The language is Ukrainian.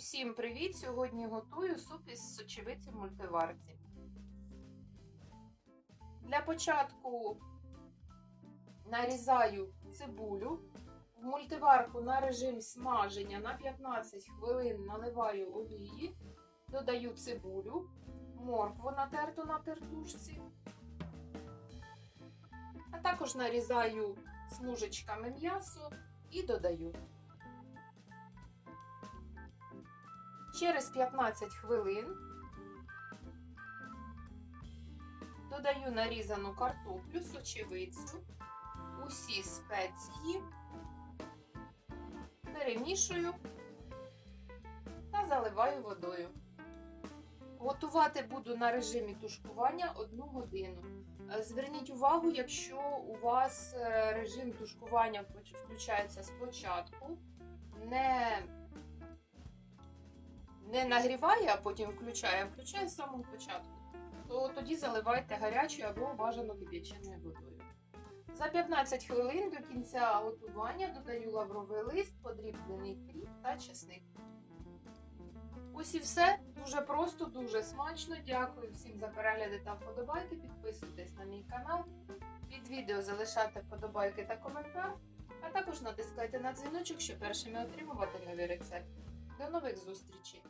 Усім привіт! Сьогодні готую суп із сочевиці в мультиварці. Для початку нарізаю цибулю. В мультиварку на режим смаження на 15 хвилин наливаю олії, додаю цибулю, моркву натерту на тертушці, а також нарізаю смужечками м'ясо і додаю. Через 15 хвилин додаю нарізану картоплю, сочевицю, усі спеції, перемішую та заливаю водою. Готувати буду на режимі тушкування 1 годину. Е, Зверніть увагу, якщо у вас е, режим тушкування включається спочатку, не не нагріває, а потім включає, а включає з самого початку, то тоді заливайте гарячою або бажано кип'яченою водою. За 15 хвилин до кінця готування додаю лавровий лист, подрібнений кріп та чесник. Ось і все. Дуже просто, дуже смачно. Дякую всім за перегляди та вподобайки. Підписуйтесь на мій канал. Під відео залишайте вподобайки та коментар, а також натискайте на дзвіночок, щоб першими отримувати нові рецепти. До нових зустрічей!